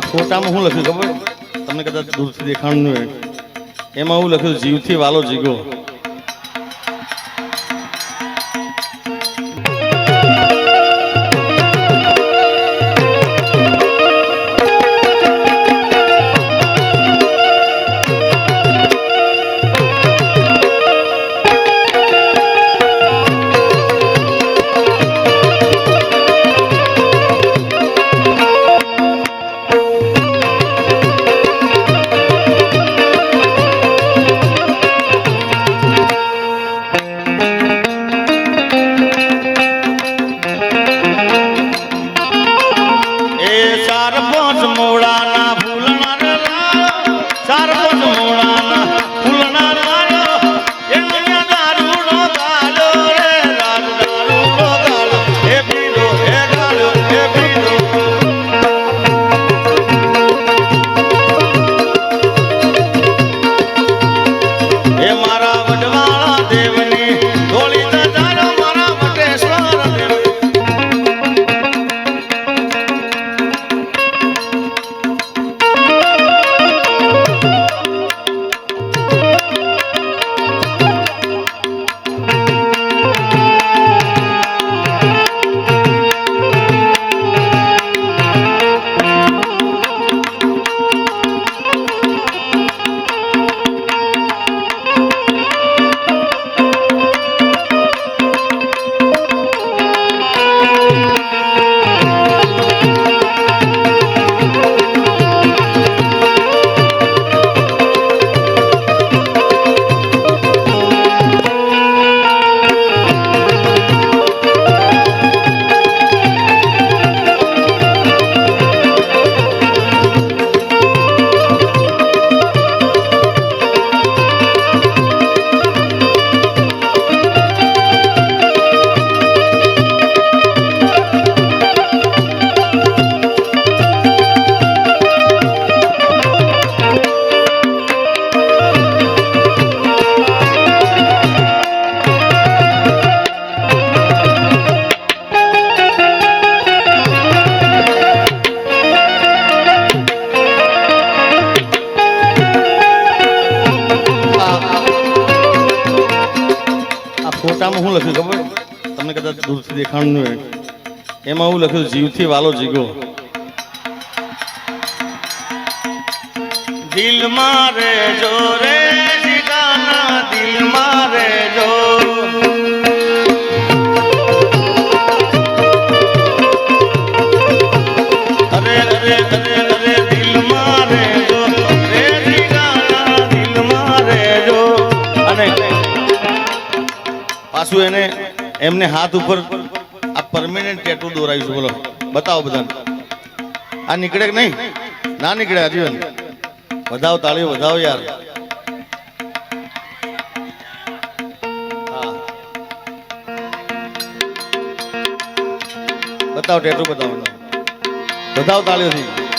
આ ફોટામાં શું લખ્યું ખબર? તમને કદાચ દૂરથી દેખાણું એમાં હું લખ્યું? જીવથી વાલો જીગો ફોટામાં શું લખ્યું ખબર? તમને કદાચ દૂરથી દેખાણું હોય. એમાં હું લખ્યું, જીવથી વાલો જીગો. દિલ મારે જો રે દિલ મારે. પાછું એને, એમને હાથ ઉપર આ પરમેનન્ટ ટેટુ દોરાવીશું બોલો. બતાવો બધાને. આ નીકળે કે નહીં? ના નીકળે હજીવન વધાવો તાળી વધાવો યાર. બતાવો ટેટુ બતાવો. બતાવો તાળીઓથી.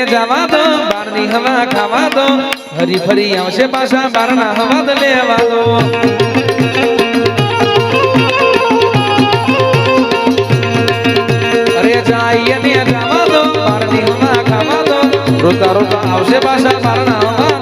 ને જવા દો, બારની હવા ખાવા દો. હરી ફરી આવશે પાછા, બારના હવા દ લેવા દો. અરે જાય ને જવા દો, બારની હવા ખાવા દો. રોતા રોતા આવશે પાછા, બારના હવા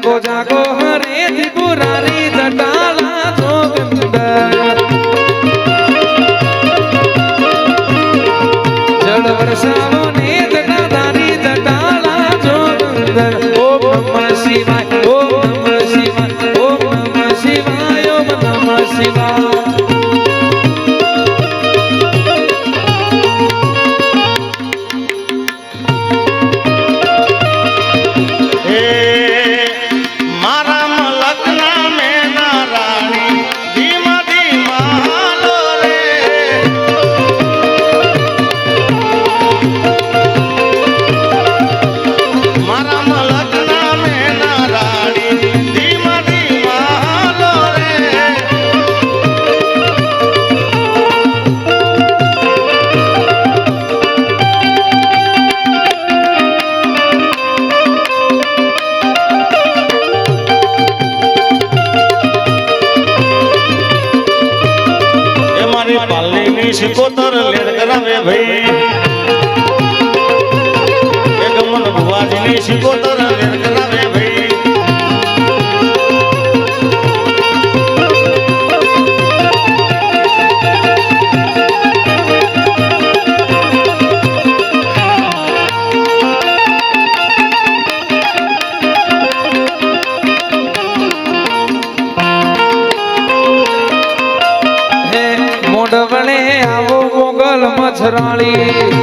જાગો જાગો હરે ત્રિપુરારી જટાલા ગોવિંદ. જળ વર્ષાવો ને જટાધારી જટાલા ગોવિંદ. ઓમ નમઃ શિવાય ઓમ નમઃ શિવાય ઓમ નમઃ શિવાય ઓમ નમઃ શિવાય. સિકોતર લેડ કરાવે ભાઈ বলে